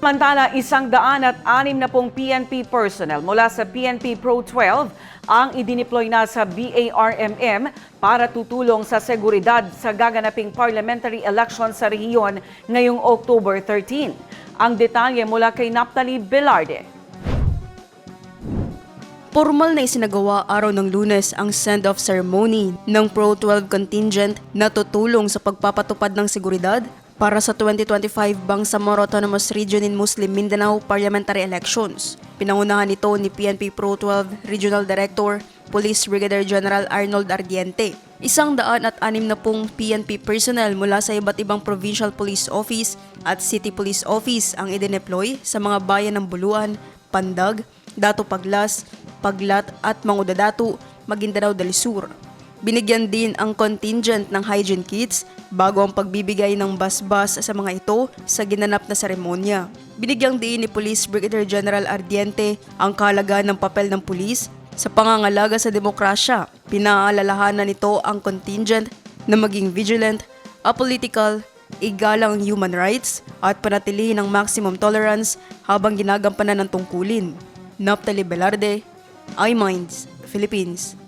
Samantala, isang daan at anim na pong PNP personnel mula sa PNP Pro 12 ang idineploy na sa BARMM para tutulong sa seguridad sa gaganaping parliamentary election sa rehiyon ngayong October 13. Ang detalye mula kay Naptali Velarde. Formal na isinagawa araw ng lunes ang send-off ceremony ng Pro 12 contingent na tutulong sa pagpapatupad ng seguridad para sa 2025 Bangsamoro Autonomous Region in Muslim Mindanao parliamentary elections. Pinangunahan ito ni PNP Pro 12 Regional Director Police Brigadier General Arnold Ardiente. Isang daan at anim na pong PNP personnel mula sa iba't ibang Provincial Police Office at City Police Office ang idineploy sa mga bayan ng Buluan, Pandag, Dato Paglas, Paglat at Mangudadatu, Maguindanao del Sur. Binigyan din ang contingent ng hygiene kits bago ang pagbibigay ng basbas sa mga ito sa ginanap na seremonya. Binigyang din ni Police Brigadier General Ardiente ang kahalagaan ng papel ng pulis sa pangangalaga sa demokrasya. Pinaalalahanan nito ang contingent na maging vigilant, apolitical, igalang human rights at panatilihin ang maximum tolerance habang ginagampanan ng tungkulin. Naptali Velarde, iMinds, Philippines.